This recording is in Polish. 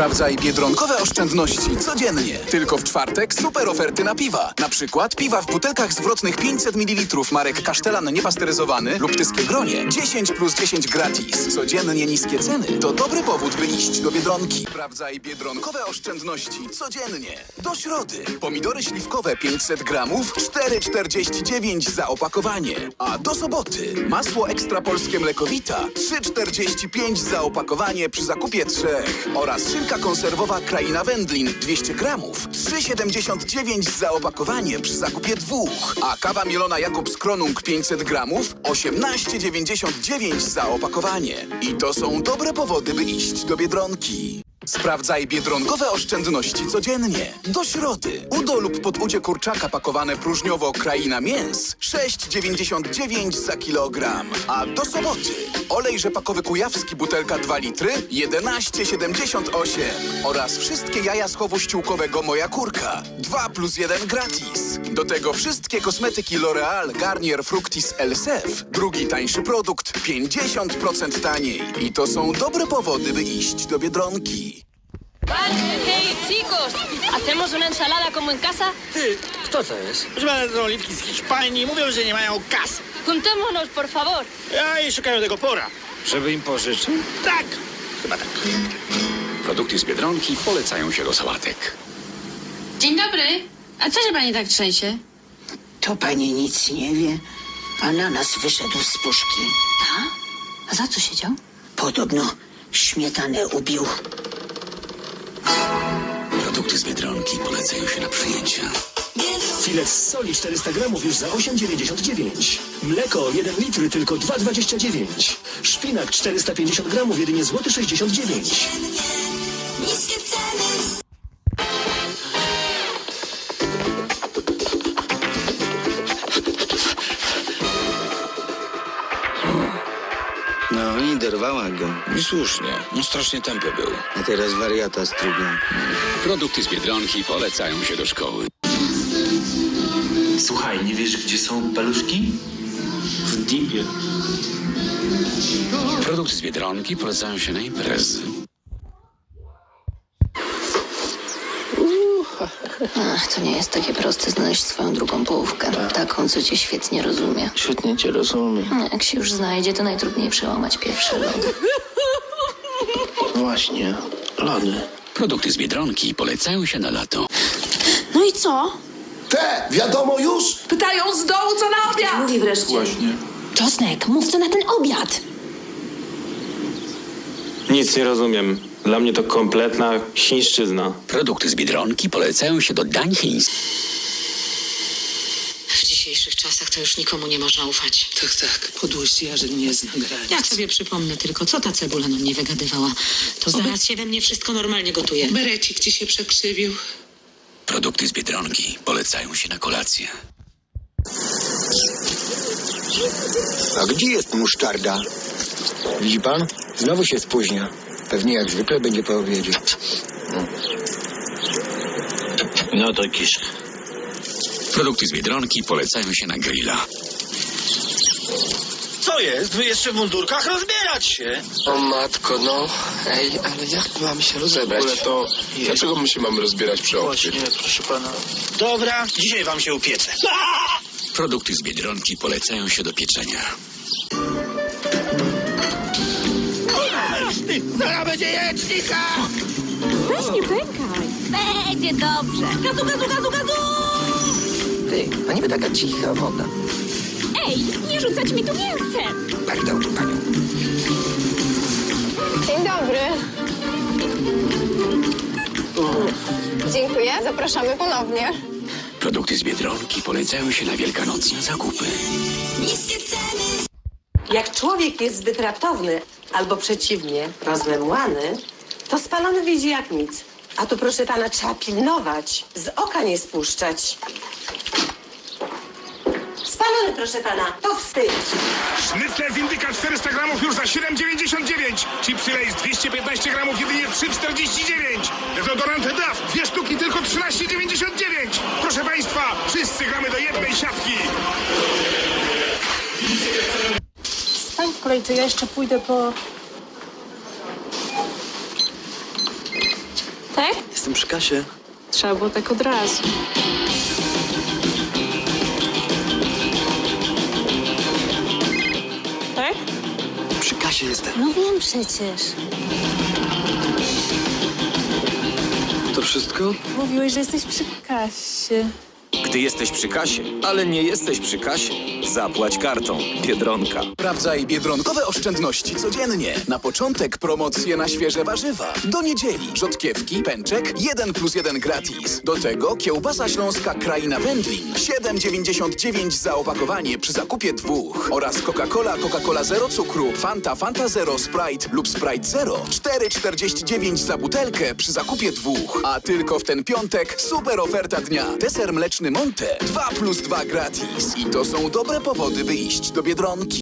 Sprawdzaj biedronkowe oszczędności codziennie. Tylko w czwartek super oferty na piwa. Na przykład piwa w butelkach zwrotnych 500 ml marek Kasztelan niepasteryzowany lub Tyskie Gronie 10 plus 10 gratis. Codziennie niskie ceny to dobry powód, by iść do Biedronki. Sprawdzaj biedronkowe oszczędności codziennie. Do środy. Pomidory śliwkowe 500 gramów 4,49 za opakowanie. A do soboty masło ekstra polskie mlekowita 3,45 za opakowanie przy zakupie trzech. Oraz konserwowa Kraina Wędlin 200 gramów 3,79 za opakowanie przy zakupie dwóch. A kawa mielona Jakobs Kronung 500 gramów 18,99 za opakowanie. I to są dobre powody, by iść do Biedronki. Sprawdzaj biedronkowe oszczędności codziennie. Do środy. Udo lub podudzie kurczaka pakowane próżniowo kraina mięs 6,99 za kilogram. A do soboty olej rzepakowy kujawski butelka 2 litry 11,78 oraz wszystkie jaja z chowu ściółkowego Moja Kurka 2 plus 1 gratis. Do tego wszystkie kosmetyki L'Oreal Garnier Fructis Elsef. Drugi tańszy produkt 50% taniej. I to są dobre powody, by iść do Biedronki. Hey, chicos, ¿hacemos una ensalada como en casa? Ty, kto to jest? Proszę pana, to oliwki z Hiszpanii. Mówią, że nie mają kas. Juntémonos, por favor. Ja i szukają tego pora. Żeby im pożyczył? Tak, chyba tak. Produkty z Biedronki polecają się do sałatek. Dzień dobry. A co się pani tak trzęsie? To pani nic nie wie. Ananas wyszedł z puszki. A? A za co siedział? Podobno śmietanę ubił. Produkty z Biedronki polecają się na przyjęcia. Filet z soli 400 gramów już za 8,99. Mleko 1 litr tylko 2,29. Szpinak 450 gramów jedynie złoty 69. No i derwała go. I słusznie, on strasznie tępy był. A teraz wariata struga. Produkty z Biedronki polecają się do szkoły. Słuchaj, nie wiesz, gdzie są paluszki? W dipie. Produkty z Biedronki polecają się na imprezy. Ach, to nie jest takie proste znaleźć swoją drugą połówkę. Taką, co cię świetnie rozumie. Świetnie cię rozumiem. No, Jak się już znajdzie, to najtrudniej przełamać pierwszy lód. Właśnie, lody. Produkty z Biedronki polecają się na lato. No i co? Te, wiadomo już? Pytają z dołu, co na obiad. Mówi wreszcie. Właśnie. Czosnek, mów co na ten obiad. Nic nie rozumiem. Dla mnie to kompletna chińszczyzna. Produkty z Biedronki polecają się do dań chińskich. W dzisiejszych czasach to już nikomu nie można ufać. Tak, tak, podłość ja, że nie zna granic. Ja sobie przypomnę tylko, co ta cebula na mnie wygadywała. To zaraz się we mnie wszystko normalnie gotuje. Berecik ci się przekrzywił. Produkty z Biedronki polecają się na kolację. A gdzie jest musztarda? Widzi pan? Znowu się spóźnia. Pewnie jak zwykle będzie po obiedzie. No to kisz. Produkty z Biedronki polecają się na grilla. Co jest? Wy jeszcze w mundurkach rozbierać się. O matko, no. Ej, ale jak mamy się rozebrać? to dlaczego my się mamy rozbierać przy Właśnie, proszę pana. Dobra, dzisiaj wam się upiecę. Produkty z Biedronki polecają się do pieczenia. Ty, zaraz będzie jajecznika! Weź nie pękaj. Będzie dobrze. Gazu, gazu, gazu, gazu! Ty, a niby taka cicha woda. Ej, nie rzucać mi tu mięsem. Pardon, panią. Dzień dobry. Dziękuję, zapraszamy ponownie. Produkty z Biedronki polecają się na wielkanocne zakupy. Jak człowiek jest zbyt raptowny, albo przeciwnie, rozmemłany, to spalony widzi jak nic. A tu proszę pana trzeba pilnować, z oka nie spuszczać. Spalony, proszę pana, to wstyd. Sznycle z indyka 400 gramów już za 7,99. Chipsy Lay's 215 gramów jedynie 3,49. Dezodorant DAF, dwie sztuki tylko 13,99. Proszę państwa, wszyscy gramy do jednej siatki. W kolejce, ja jeszcze pójdę po... Tak? Jestem przy kasie. Trzeba było tak od razu. Tak? Przy kasie jestem. No wiem przecież. To wszystko? Mówiłeś, że jesteś przy kasie. Gdy jesteś przy kasie, ale nie jesteś przy kasie, zapłać kartą Biedronka. Sprawdzaj biedronkowe oszczędności codziennie. Na początek promocje na świeże warzywa. Do niedzieli rzodkiewki, pęczek 1 plus 1 gratis. Do tego kiełbasa śląska Kraina Wędlin 7,99 za opakowanie przy zakupie dwóch. Oraz Coca-Cola, Coca-Cola Zero cukru, Fanta, Fanta Zero, Sprite lub Sprite Zero 4,49 za butelkę przy zakupie dwóch. A tylko w ten piątek super oferta dnia. Deser mleczny Monte 2 plus 2 gratis. I to są dobre powody, by iść do Biedronki.